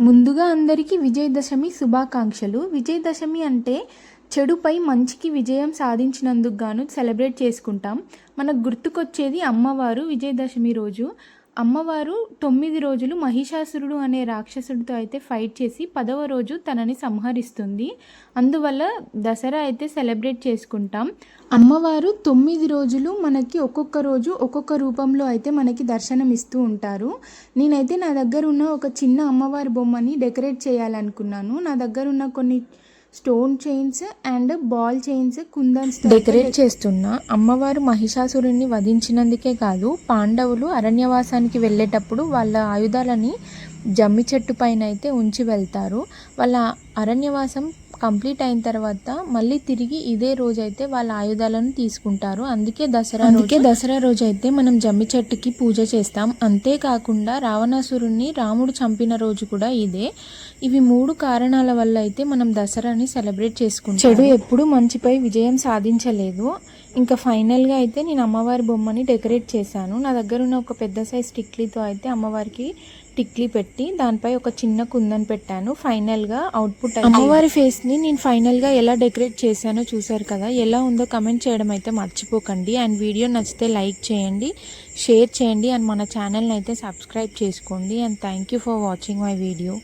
ముందుగా అందరికీ విజయదశమి శుభాకాంక్షలు. విజయదశమి అంటే చెడుపై మంచికి విజయం సాధించినందుకు గాను సెలబ్రేట్ చేసుకుంటాం. మనకు గుర్తుకొచ్చేది అమ్మవారు విజయదశమి రోజు. అమ్మవారు తొమ్మిది రోజులు మహిషాసురుడు అనే రాక్షసుడితో అయితే ఫైట్ చేసి పదవ రోజు తనని సంహరిస్తుంది. అందువల్ల దసరా అయితే సెలబ్రేట్ చేసుకుంటాం. అమ్మవారు తొమ్మిది రోజులు మనకి ఒక్కొక్క రోజు ఒక్కొక్క రూపంలో అయితే మనకి దర్శనం ఇస్తూ ఉంటారు. నేనైతే నా దగ్గర ఉన్న ఒక చిన్న అమ్మవారి బొమ్మని డెకరేట్ చేయాలనుకున్నాను. నా దగ్గర ఉన్న కొన్ని stone chains and ball chains kundans decorate చేస్తున్నా అమ్మవారు మహిషాసురుణ్ణి వధించినందుకే కాదు పాండవులు అరణ్యవాసానికి వెళ్ళేటప్పుడు వాళ్ళ ఆయుధాలని జమ్మి చెట్టు పైన అయితే ఉంచి వెళ్తారు. వాళ్ళ అరణ్యవాసం కంప్లీట్ అయిన తర్వాత మళ్ళీ తిరిగి ఇదే రోజు అయితే వాళ్ళ ఆయుధాలను తీసుకుంటారు. అందుకే దసరా అందుకే దసరా రోజు అయితే మనం జమ్మి చెట్టుకి పూజ చేస్తాం. అంతేకాకుండా రావణాసురుణ్ణి రాముడు చంపిన రోజు కూడా ఇదే. ఇవి మూడు కారణాల వల్ల అయితే మనం దసరాని సెలబ్రేట్ చేసుకుంటాం. చెడు ఎప్పుడు మంచిపై విజయం సాధించలేదు. ఇంకా ఫైనల్గా అయితే నేను అమ్మవారి బొమ్మని డెకరేట్ చేశాను. నా దగ్గర ఉన్న ఒక పెద్ద సైజ్ టిక్లీతో అయితే అమ్మవారికి టిక్లీ పెట్టి దానిపై ఒక చిన్న కుందన్ పెట్టాను. ఫైనల్గా అవుట్పుట్ అమ్మవారి ఫేస్ని నేను ఫైనల్గా ఎలా డెకరేట్ చేశానో చూసారు కదా. ఎలా ఉందో కమెంట్ చేయడం అయితే మర్చిపోకండి. అండ్ వీడియో నచ్చితే లైక్ చేయండి షేర్ చేయండి అండ్ మన ఛానల్ని అయితే సబ్స్క్రైబ్ చేసుకోండి. And thank you for watching my video.